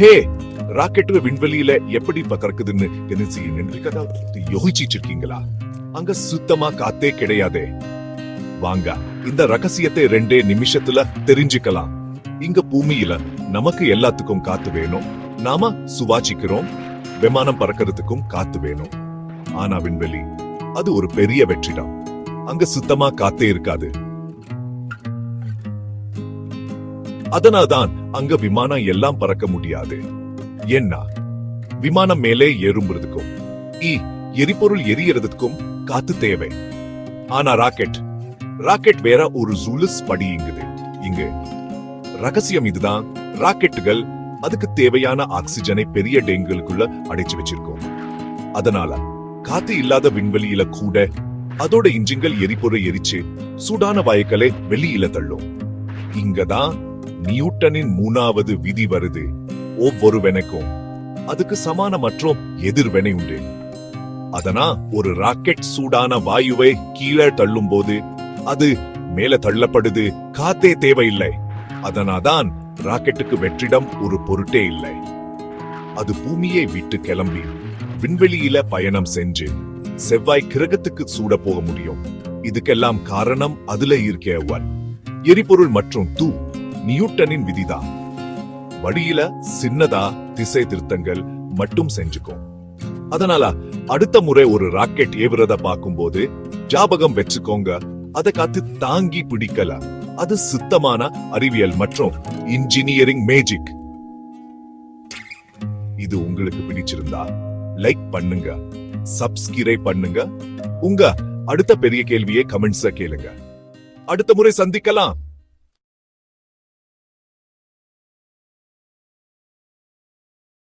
ஹே rocket விண்வெளியில எப்படி பறக்குதுன்னு கணிச்சு என்னைக்கு யோசிச்சிட்டு இருக்கீங்களா அங்க சுத்தமா காத்தே கிடையாதே. வாங்க இந்த ரகசியத்தை ரெண்டே நிமிஷத்துல தெரிஞ்சுக்கலாம். இங்க பூமியில நமக்கு எல்லாத்துக்கும் காத்து வேணும். நாம சுவாசிக்கிறோம் விமானம் பறக்கிறதுக்கும் காத்து வேணும். ஆனா விண்வெளி அது ஒரு பெரிய வெற்றிடம் அங்க சுத்தமா காத்தே இருக்காது. அதனால்தான் அங்க விமானம் எல்லாம் பறக்க முடியாது. என்ன? விமானம் மேலே ஏறும்புறதுக்கும் இ எரிபொருள் எரியறதுக்கும் காத்து தேவை. ஆனா ராக்கெட் ராக்கெட் வேற ஒரு ஜூலிஸ் படி இங்குது. இங்கு ரகசியம் இதுதான். ராக்கெட்டுகள் அதுக்கு தேவையான ஆக்சிஜனை பெரிய டேங்குகளுக்குள்ள அடைச்சு வச்சிருக்கோம். அதனால காத்து இல்லாத விண்வெளியில கூட அதோட இன்ஜின்கள் எரிபொருள் எரிச்சு சூடான வாயுக்களை வெளியில தள்ளும். இங்கதான் நியூட்டனின் மூணாவது விதி வருது. ஒவ்வொருவனுக்கும் அதுக்கு சமான மற்றும் எதிர்வினை உண்டு. அதனா ஒரு ராக்கெட் சூடான வாயுவை கீழே தள்ளும் போது அது மேல தள்ளப்படுது காத்தே தேவையில்லை. அதனாதான் ராக்கெட்டுக்கு வெற்றிடம் ஒரு பொருட்டே இல்லை. அது பூமியை விட்டு கிளம்பி விண்வெளியில பயணம் செஞ்சு செவ்வாய் கிரகத்துக்கு சூட போக முடியும். இதுக்கெல்லாம் காரணம் அதுல இருக்க எரிபொருள் மற்றும் தூ நியூட்டனின் விதிதான். வழியில சின்னதா திசை திருத்தங்கள் மட்டும் செஞ்சுக்கும் அதனால அடுத்த முறை ஒரு ராக்கெட் ஏவுறத பார்க்கும்போது ஜாபகம் வச்சுக்கோங்க. அதை காத்து தாங்கி பிடிக்கல. அது சுத்தமான அறிவியல் மற்றும் இன்ஜினியரிங் மேஜிக் இது உங்களுக்கு பிடிச்சிருந்தா லைக் பண்ணுங்க. சப்ஸ்கிரைப் பண்ணுங்க. உங்க அடுத்த பெரிய கேள்வியை கமெண்ட்ஸ கேளுங்க. அடுத்த முறை சந்திக்கலாம்.